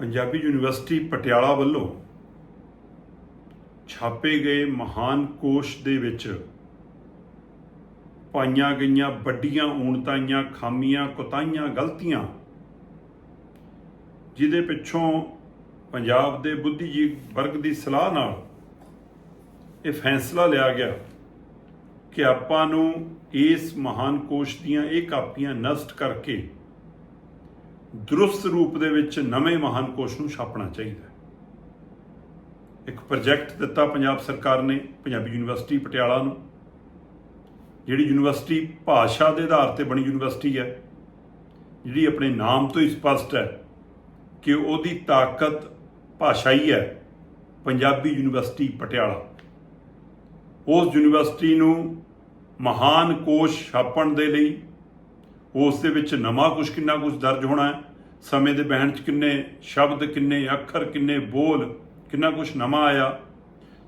Punjabi university Patiala ਵੱਲੋਂ ਛਾਪੇ ਗਏ ਮਹਾਨ ਕੋਸ਼ ਦੇ ਵਿੱਚ ਪਾਈਆਂ ਗਈਆਂ ਵੱਡੀਆਂ ਊਣਤਾਈਆਂ, ਖਾਮੀਆਂ, ਕੁਤਾਈਆਂ, ਗਲਤੀਆਂ, ਜਿਹਦੇ ਪਿੱਛੋਂ ਪੰਜਾਬ ਦੇ ਬੁੱਧੀਜੀਵ ਵਰਗ ਦੀ ਸਲਾਹ ਨਾਲ ਇਹ ਫੈਸਲਾ ਲਿਆ ਗਿਆ ਕਿ ਆਪਾਂ ਨੂੰ ਇਸ ਮਹਾਨ ਕੋਸ਼ ਦੀਆਂ ਇਹ ਕਾਪੀਆਂ ਨਸ਼ਟ ਕਰਕੇ ਦਰੁਸਤ ਰੂਪ ਦੇ ਵਿੱਚ ਨਵੇਂ ਮਹਾਨ ਕੋਸ਼ ਨੂੰ ਛਾਪਣਾ ਚਾਹੀਦਾ ਇੱਕ ਪ੍ਰੋਜੈਕਟ ਦਿੱਤਾ ਪੰਜਾਬ ਸਰਕਾਰ ਨੇ, ਪੰਜਾਬੀ ਯੂਨੀਵਰਸਿਟੀ ਪਟਿਆਲਾ ਨੂੰ, ਜਿਹੜੀ ਯੂਨੀਵਰਸਿਟੀ ਭਾਸ਼ਾ ਦੇ ਆਧਾਰ ਤੇ ਬਣੀ ਯੂਨੀਵਰਸਿਟੀ ਹੈ, ਜਿਹੜੀ ਆਪਣੇ ਨਾਮ ਤੋਂ ਹੀ ਸਪਸ਼ਟ ਹੈ ਕਿ ਉਹਦੀ ਤਾਕਤ ਭਾਸ਼ਾਈ ਹੈ, ਪੰਜਾਬੀ ਯੂਨੀਵਰਸਿਟੀ ਪਟਿਆਲਾ। ਉਸ ਯੂਨੀਵਰਸਿਟੀ ਨੂੰ ਮਹਾਨ ਕੋਸ਼ ਛਾਪਣ ਦੇ ਲਈ ਉਸ ਦੇ ਵਿੱਚ ਨਵਾਂ ਕੁਝ ਕਿੰਨਾ ਕੁਝ ਦਰਜ ਹੋਣਾ ਹੈ? ਸਮੇਂ ਦੇ ਬਹਿਣ ਚ ਕਿੰਨੇ, ਸ਼ਬਦ ਕਿੰਨੇ, ਅੱਖਰ ਕਿੰਨੇ, ਬੋਲ ਕਿੰਨਾ ਕੁਝ ਨਵਾਂ ਆਇਆ?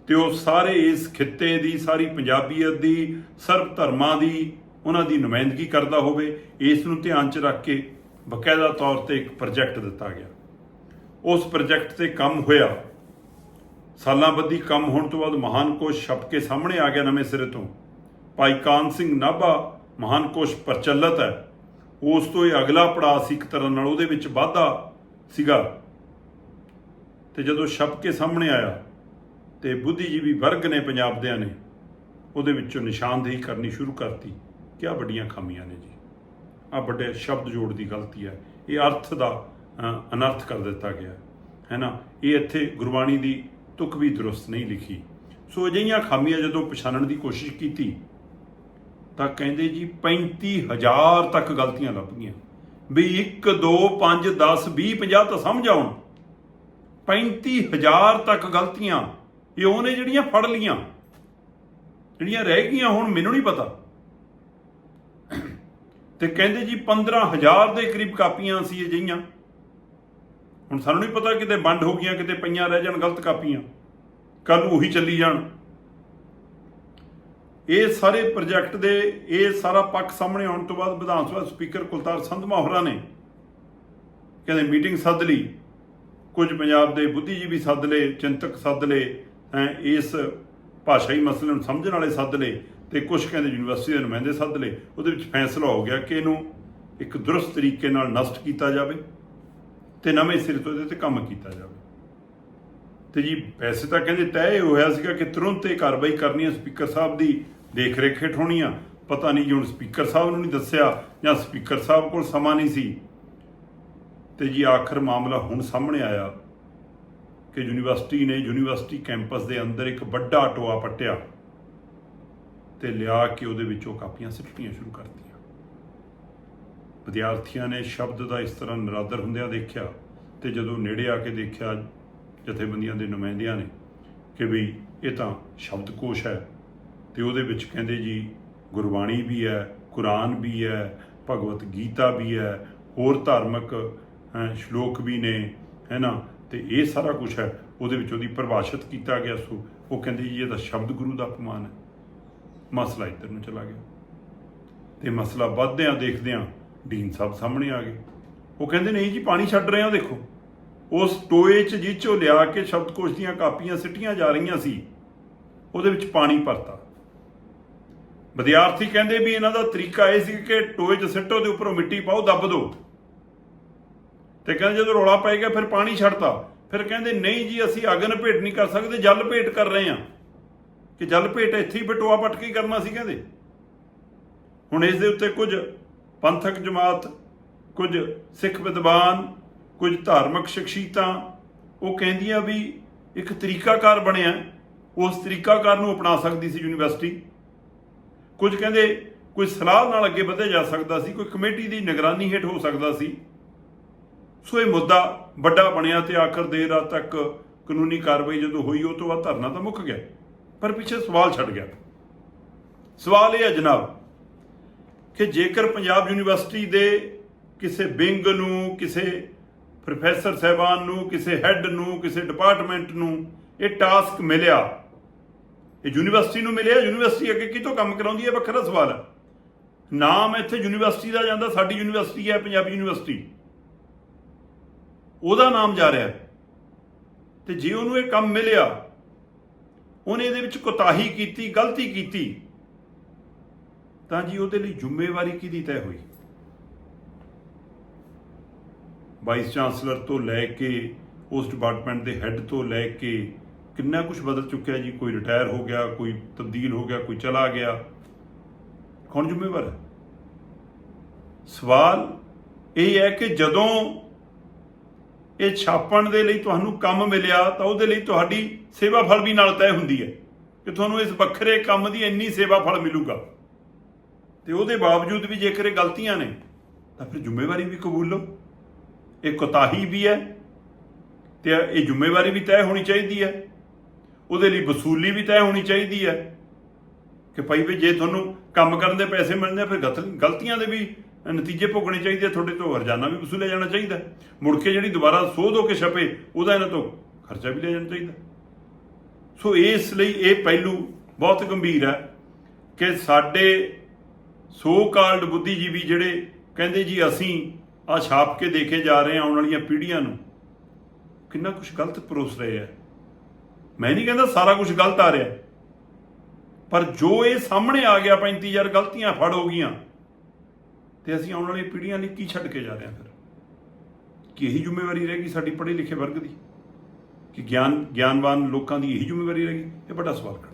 ਤੇ ਉਹ ਸਾਰੇ ਇਸ ਖਿੱਤੇ ਦੀ, ਸਾਰੀ ਪੰਜਾਬੀਅਤ ਦੀ ਸਰਬ ਧਰਮਾਂ ਦੀ, ਉਹਨਾਂ ਦੀ ਨੁਮਾਇੰਦਗੀ ਕਰਦਾ ਹੋਵੇ, ਇਸ ਨੂੰ ਧਿਆਨ ਚ ਰੱਖ ਕੇ ਬਕਾਇਦਾ ਤੌਰ ਤੇ ਇੱਕ ਪ੍ਰੋਜੈਕਟ ਦਿੱਤਾ ਗਿਆ। ਉਸ ਪ੍ਰੋਜੈਕਟ ਤੇ ਕੰਮ ਹੋਇਆ। ਸਾਲਾਂ ਬੱਧੀ ਕੰਮ ਹੋਣ ਤੋਂ ਬਾਅਦ ਮਹਾਨ ਕੋਸ਼ ਛਪ ਕੇ ਸਾਹਮਣੇ ਆ ਗਿਆ ਨਵੇਂ ਸਿਰੇ ਤੋਂ। ਭਾਈ ਕਾਨ ਸਿੰਘ ਨਾਭਾ ਮਹਾਨ ਕੋਸ਼ ਪ੍ਰਚਲਿਤ ਹੈ। ਉਸ ਤੋਂ ਇਹ ਅਗਲਾ ਪੜਾਅ ਸੀ ਇੱਕ ਤਰ੍ਹਾਂ ਨਾਲ ਉਹਦੇ ਵਿੱਚ ਵਾਧਾ ਸੀਗਾ। ਤੇ ਜਦੋਂ ਛਪ ਕੇ ਸਾਹਮਣੇ ਆਇਆ ਤੇ ਬੁੱਧੀਜੀਵੀ ਵਰਗ ਨੇ ਪੰਜਾਬ ਦਿਆਂ ਨੇ ਉਹਦੇ ਵਿੱਚੋਂ ਨਿਸ਼ਾਨਦੇਹੀ ਕਰਨੀ ਸ਼ੁਰੂ ਕਰਤੀ। ਕਿ ਆਹ ਵੱਡੀਆਂ ਖਾਮੀਆਂ ਨੇ ਜੀ। ਆ ਵੱਡੇ ਸ਼ਬਦ ਜੋੜ ਦੀ ਗਲਤੀ ਹੈ। ਇਹ ਅਰਥ ਦਾ ਅਨਰਥ ਕਰ ਦਿੱਤਾ ਗਿਆ। ਹੈ ਨਾ ਇਹ ਇੱਥੇ ਗੁਰਬਾਣੀ ਦੀ ਤੁਕ ਵੀ ਦਰੁਸਤ ਨਹੀਂ ਲਿਖੀ। ਸੋ ਅਜਿਹੀਆਂ ਖਾਮੀਆਂ ਜਦੋਂ ਪਛਾਣਨ ਦੀ ਕੋਸ਼ਿਸ਼ ਕੀਤੀ ਤਾਂ ਕਹਿੰਦੇ ਜੀ 35000 ਤੱਕ ਗਲਤੀਆਂ ਲੱਭ ਗਈਆਂ ਵੀ 1 2 5 10 20 50 ਤਾਂ ਸਮਝ ਆਉਣ। 35000 ਤੱਕ ਗਲਤੀਆਂ। ਇਹ ਉਹਨੇ ਜਿਹੜੀਆਂ ਫੜ ਲੀਆਂ ਜਿਹੜੀਆਂ ਰਹਿ ਗਈਆਂ ਹੁਣ ਮੈਨੂੰ ਨਹੀਂ ਪਤਾ। ਤੇ ਕਹਿੰਦੇ ਜੀ 15000 ਦੇ ਕਰੀਬ ਕਾਪੀਆਂ ਸੀ ਅਜਿਹੀਆਂ ਹੁਣ ਸਾਨੂੰ ਨਹੀਂ ਪਤਾ ਕਿਤੇ ਬੰਦ ਹੋ ਗਈਆਂ, ਕਿਤੇ ਪਈਆਂ ਰਹਿ ਜਾਣ, ਗਲਤ ਕਾਪੀਆਂ। ਕੱਲ ਉਹੀ ਚੱਲੀ ਜਾਣ। ਇਹ ਸਾਰੇ ਪ੍ਰੋਜੈਕਟ ਦੇ, ਇਹ ਸਾਰਾ ਪੱਖ ਸਾਹਮਣੇ ਆਉਣ ਤੋਂ ਬਾਅਦ ਵਿਧਾਨ ਸਭਾ ਸਪੀਕਰ ਕੁਲਤਾਰ ਸੰਧਮਾ ਹੋਰਾਂ ਨੇ ਕਹਿੰਦੇ ਮੀਟਿੰਗ ਸੱਦ ਲਈ। ਕੁਝ ਪੰਜਾਬ ਦੇ ਬੁੱਧੀਜੀਵੀ ਸੱਦ ਲਏ, ਚਿੰਤਕ ਸੱਦ ਲਏ ਇਸ ਭਾਸ਼ਾਈ ਮਸਲੇ ਨੂੰ ਸਮਝਣ ਵਾਲੇ ਸੱਦ ਲਏ ਤੇ ਕੁਝ ਕਹਿੰਦੇ ਯੂਨੀਵਰਸਿਟੀ ਦੇ ਨੁਮਾਇੰਦੇ ਸੱਦ ਲਏ। ਉਹਦੇ ਵਿੱਚ ਫੈਸਲਾ ਹੋ ਗਿਆ ਕਿ ਇਹਨੂੰ ਇੱਕ ਦਰੁਸਤ ਤਰੀਕੇ ਨਾਲ ਨਸ਼ਟ ਕੀਤਾ ਜਾਵੇ ਤੇ ਨਵੇਂ ਸਿਰੇ ਤੋਂ ਇਹਦੇ ਤੇ ਕੰਮ ਕੀਤਾ ਜਾਵੇ। ਤੇ ਜੀ ਵੈਸੇ ਤਾਂ ਕਹਿੰਦੇ ਤੈਅ ਇਹ ਹੋਇਆ ਸੀਗਾ ਕਿ ਤੁਰੰਤ ਇਹ ਕਾਰਵਾਈ ਕਰਨੀ ਹੈ ਸਪੀਕਰ ਸਾਹਿਬ ਦੀ ਦੇਖ ਰੇਖ ਹੇਠ ਹੋਣੀ ਆ ਪਤਾ ਨਹੀਂ ਜੀ ਹੁਣ ਸਪੀਕਰ ਸਾਹਿਬ ਨੂੰ ਨਹੀਂ ਦੱਸਿਆ ਜਾਂ ਸਪੀਕਰ ਸਾਹਿਬ ਕੋਲ ਸਮਾਂ ਨਹੀਂ ਸੀ। ਤੇ ਜੀ ਆਖਰ ਮਾਮਲਾ ਹੁਣ ਸਾਹਮਣੇ ਆਇਆ ਕਿ ਯੂਨੀਵਰਸਿਟੀ ਨੇ ਯੂਨੀਵਰਸਿਟੀ ਕੈਂਪਸ ਦੇ ਅੰਦਰ ਇੱਕ ਵੱਡਾ ਟੋਆ ਪੱਟਿਆ ਤੇ ਲਿਆ ਕੇ ਉਹਦੇ ਵਿੱਚੋਂ ਕਾਪੀਆਂ ਸਿੱਟਣੀਆਂ ਸ਼ੁਰੂ ਕਰਤੀਆਂ। ਵਿਦਿਆਰਥੀਆਂ ਨੇ ਸ਼ਬਦ ਦਾ ਇਸ ਤਰ੍ਹਾਂ ਨਰਾਦਰ ਹੁੰਦਿਆਂ ਦੇਖਿਆ ਤੇ ਜਦੋਂ ਨੇੜੇ ਆ ਕੇ ਦੇਖਿਆ ਜਥੇਬੰਦੀਆਂ ਦੇ ਨੁਮਾਇੰਦਿਆਂ ਨੇ ਕਿ ਵੀ ਇਹ ਤਾਂ ਸ਼ਬਦਕੋਸ਼ ਹੈ। ਤੇ ਉਹਦੇ ਵਿੱਚ ਕਹਿੰਦੇ ਜੀ, ਗੁਰਬਾਣੀ ਵੀ ਹੈ, ਕੁਰਾਨ ਵੀ ਹੈ, ਭਗਵਤ ਗੀਤਾ ਵੀ ਹੈ, ਹੋਰ ਧਾਰਮਿਕ ਸ਼ਲੋਕ ਵੀ ਨੇ, ਹੈ ਨਾ? ਤੇ ਇਹ ਸਾਰਾ ਕੁਝ ਹੈ। ਉਹਦੇ ਵਿੱਚ ਉਹਦੀ ਪਰਿਭਾਸ਼ਿਤ ਕੀਤਾ ਗਿਆ ਸੋ ਉਹ ਕਹਿੰਦੇ ਜੀ ਇਹ ਤਾਂ ਸ਼ਬਦ ਗੁਰੂ ਦਾ ਅਪਮਾਨ ਹੈ। ਮਸਲਾ ਇੱਧਰ ਨੂੰ ਚਲਾ ਗਿਆ। ਤੇ ਮਸਲਾ ਵੱਧਦਿਆਂ ਦੇਖਦਿਆਂ ਡੀਨ ਸਾਹਿਬ ਸਾਹਮਣੇ ਆ ਗਏ। ਉਹ ਕਹਿੰਦੇ ਨਹੀਂ ਜੀ ਪਾਣੀ ਛੱਡ ਰਹੇ ਆ ਦੇਖੋ। ਉਸ ਟੋਏ 'ਚ ਜਿਹ ਲਿਆ ਕੇ ਸ਼ਬਦਕੋਸ਼ ਦੀਆਂ ਕਾਪੀਆਂ ਸਿੱਟੀਆਂ ਜਾ ਰਹੀਆਂ ਸੀ, ਉਹਦੇ ਵਿੱਚ ਪਾਣੀ ਭਰਤਾ। ਵਿਦਿਆਰਥੀ ਕਹਿੰਦੇ ਵੀ ਇਹਨਾਂ ਦਾ ਤਰੀਕਾ ਇਹ ਸੀ ਕਿ ਟੋਏ 'ਚ ਸਿੱਟੋ ਦੇ ਉੱਪਰੋਂ ਮਿੱਟੀ ਪਾਓ, ਦੱਬ ਦਿਓ ਤੇ ਕਹਿੰਦੇ ਜਦੋਂ ਰੌਲਾ ਪੈ ਗਿਆ, ਫਿਰ ਪਾਣੀ ਛੱਡਤਾ। ਫਿਰ ਕਹਿੰਦੇ, ਨਹੀਂ ਜੀ, ਅਸੀਂ ਅਗਨ ਭੇਟ ਨਹੀਂ ਕਰ ਸਕਦੇ, ਜਲ ਭੇਟ ਕਰ ਰਹੇ ਹਾਂ। ਕਿ ਜਲ ਭੇਟ ਇੱਥੇ ਹੀ ਬਟੋਆ ਪਟ ਕੇ ਕਰਨਾ ਸੀ ਕਹਿੰਦੇ। ਹੁਣ ਇਸ ਦੇ ਉੱਤੇ ਕੁਝ ਪੰਥਕ ਜਮਾਤ, ਕੁਝ ਸਿੱਖ ਵਿਦਵਾਨ ਕੁਝ ਧਾਰਮਿਕ ਸ਼ਖਸੀਅਤਾਂ, ਉਹ ਕਹਿੰਦੀਆਂ ਵੀ ਇੱਕ ਤਰੀਕਾਕਾਰ ਬਣਿਆ, ਉਸ ਤਰੀਕਾਕਾਰ ਨੂੰ ਅਪਣਾ ਸਕਦੀ ਸੀ ਯੂਨੀਵਰਸਿਟੀ। ਕੁਝ ਕਹਿੰਦੇ ਕੋਈ ਸਲਾਹ ਨਾਲ ਅੱਗੇ ਵਧਿਆ ਜਾ ਸਕਦਾ ਸੀ, ਕੋਈ ਕਮੇਟੀ ਦੀ ਨਿਗਰਾਨੀ ਹੇਠ ਹੋ ਸਕਦਾ ਸੀ। ਸੋ ਇਹ ਮੁੱਦਾ ਵੱਡਾ ਬਣਿਆ ਤੇ ਆਖਰ ਦੇਰ ਰਾਤ ਤੱਕ ਕਾਨੂੰਨੀ ਕਾਰਵਾਈ ਜਦੋਂ ਹੋਈ, ਉਹ ਤੋਂ ਬਾਅਦ ਧਰਨਾ ਤਾਂ ਮੁੱਕ ਗਿਆ। ਪਰ ਪਿੱਛੇ ਸਵਾਲ ਛੱਡ ਗਿਆ। ਸਵਾਲ ਇਹ ਹੈ ਜਨਾਬ ਕਿ ਜੇਕਰ ਪੰਜਾਬ ਯੂਨੀਵਰਸਿਟੀ ਦੇ ਕਿਸੇ ਵਿੰਗ ਨੂੰ, ਕਿਸੇ ਪ੍ਰੋਫੈਸਰ ਸਹਿਬਾਨ ਨੂੰ, ਕਿਸੇ ਹੈੱਡ ਨੂੰ, ਕਿਸੇ ਡਿਪਾਰਟਮੈਂਟ ਨੂੰ ਇਹ ਟਾਸਕ ਮਿਲਿਆ। ਇਹ ਯੂਨੀਵਰਸਿਟੀ ਨੂੰ ਮਿਲਿਆ। ਯੂਨੀਵਰਸਿਟੀ ਅੱਗੇ ਕਿਤੋਂ ਕੰਮ ਕਰਾਉਂਦੀ ਹੈ? ਵੱਖਰਾ ਸਵਾਲ ਹੈ। ਨਾਮ ਇੱਥੇ ਯੂਨੀਵਰਸਿਟੀ ਦਾ ਜਾਂਦਾ, ਸਾਡੀ ਯੂਨੀਵਰਸਿਟੀ ਹੈ, ਪੰਜਾਬੀ ਯੂਨੀਵਰਸਿਟੀ। ਉਹਦਾ ਨਾਮ ਜਾ ਰਿਹਾ ਹੈ। ਤੇ ਜੇ ਉਹਨੂੰ ਇਹ ਕੰਮ ਮਿਲਿਆ, ਉਹਨੇ ਇਹਦੇ ਵਿੱਚ ਕੋਤਾਹੀ ਕੀਤੀ, ਗਲਤੀ ਕੀਤੀ, ਤਾਂ ਜੀ ਉਹਦੇ ਲਈ ਜ਼ਿੰਮੇਵਾਰੀ ਕਿਹਦੀ ਤੈਅ ਹੋਈ? ਵਾਈਸ ਚਾਂਸਲਰ ਤੋਂ ਲੈ ਕੇ ਉਸ ਡਿਪਾਰਟਮੈਂਟ ਦੇ ਹੈੱਡ ਤੋਂ ਲੈ ਕੇ ਕਿੰਨਾ ਕੁਝ ਬਦਲ ਚੁੱਕਿਆ ਜੀ? ਕੋਈ ਰਿਟਾਇਰ ਹੋ ਗਿਆ, ਕੋਈ ਤਬਦੀਲ ਹੋ ਗਿਆ, ਕੋਈ ਚਲਾ ਗਿਆ। ਕੌਣ ਜ਼ਿੰਮੇਵਾਰ ਹੈ? ਸਵਾਲ ਇਹ ਹੈ ਕਿ ਜਦੋਂ ਇਹ ਛਾਪਣ ਦੇ ਲਈ ਤੁਹਾਨੂੰ ਕੰਮ ਮਿਲਿਆ, ਤਾਂ ਉਹਦੇ ਲਈ ਤੁਹਾਡੀ ਸੇਵਾ ਫਲ ਵੀ ਨਾਲ ਤੈਅ ਹੁੰਦੀ ਹੈ ਕਿ ਤੁਹਾਨੂੰ ਇਸ ਵੱਖਰੇ ਕੰਮ ਦੀ ਇੰਨੀ ਸੇਵਾ ਫਲ ਮਿਲੂਗਾ। ਤੇ ਉਹਦੇ ਬਾਵਜੂਦ ਵੀ ਜੇਕਰ ਇਹ ਗਲਤੀਆਂ ਨੇ, ਤਾਂ ਫਿਰ ਜ਼ਿੰਮੇਵਾਰੀ ਵੀ ਕਬੂਲ ਲਓ। ਇਹ ਕੋਤਾਹੀ ਵੀ ਹੈ ਤੇ ਇਹ ਜ਼ਿੰਮੇਵਾਰੀ ਵੀ ਤੈਅ ਹੋਣੀ ਚਾਹੀਦੀ ਹੈ। ਉਹਦੇ ਲਈ ਵਸੂਲੀ ਵੀ ਤੈਅ ਹੋਣੀ ਚਾਹੀਦੀ ਹੈ ਕਿ ਭਾਈ ਵੀ ਜੇ ਤੁਹਾਨੂੰ ਕੰਮ ਕਰਨ ਦੇ ਪੈਸੇ ਮਿਲਦੇ ਆ, ਫਿਰ ਗਲਤ- ਗਲਤੀਆਂ ਦੇ ਵੀ ਨਤੀਜੇ ਭੋਗਣੇ ਚਾਹੀਦੇ ਆ, ਤੁਹਾਡੇ ਤੋਂ ਹਰਜਾਨਾ ਵੀ ਵਸੂਲਿਆ ਜਾਣਾ ਚਾਹੀਦਾ ਮੁੜ ਕੇ ਜਿਹੜੀ ਦੁਬਾਰਾ ਸੋਧ ਹੋ ਕੇ ਛਪੇ ਉਹਦਾ ਇਹਨਾਂ ਤੋਂ ਖਰਚਾ ਵੀ ਲਿਆ ਜਾਣਾ ਚਾਹੀਦਾ। ਸੋ ਇਸ ਲਈ ਇਹ ਪਹਿਲੂ ਬਹੁਤ ਗੰਭੀਰ ਹੈ ਕਿ ਸਾਡੇ ਸੋ ਕਾਲਡ ਬੁੱਧੀਜੀਵੀ ਜਿਹੜੇ ਕਹਿੰਦੇ ਜੀ ਅਸੀਂ ਆ ਛਾਪ ਕੇ ਦੇਖੇ ਜਾ ਰਹੇ ਆਉਣ ਵਾਲੀਆਂ ਪੀੜ੍ਹੀਆਂ ਨੂੰ। ਕਿੰਨਾ ਕੁਝ ਗਲਤ ਪਰੋਸ ਰਹੇ ਆ। ਮੈਂ ਨਹੀਂ ਕਹਿੰਦਾ ਸਾਰਾ ਕੁਝ ਗਲਤ ਆ ਰਿਹਾ। ਪਰ ਜੋ ਇਹ ਸਾਹਮਣੇ ਆ ਗਿਆ 35000 ਗਲਤੀਆਂ ਫੜ ਹੋ ਗਈਆਂ, ਤੇ ਅਸੀਂ ਆਉਣ ਵਾਲੀਆਂ ਪੀੜ੍ਹੀਆਂ ਲਈ ਕੀ ਛੱਡ ਕੇ ਜਾ ਰਹੇ ਹਾਂ ਫਿਰ? ਕੀ ਇਹੀ ਜ਼ਿੰਮੇਵਾਰੀ ਰਹੇਗੀ ਸਾਡੀ ਪੜ੍ਹੇ ਲਿਖੇ ਵਰਗ ਦੀ? ਕਿ ਗਿਆਨ ਗਿਆਨਵਾਨ ਲੋਕਾਂ ਦੀ ਇਹੀ ਜ਼ਿੰਮੇਵਾਰੀ ਰਹੇਗੀ ਇਹ ਵੱਡਾ ਸਵਾਲ ਖੜਾ।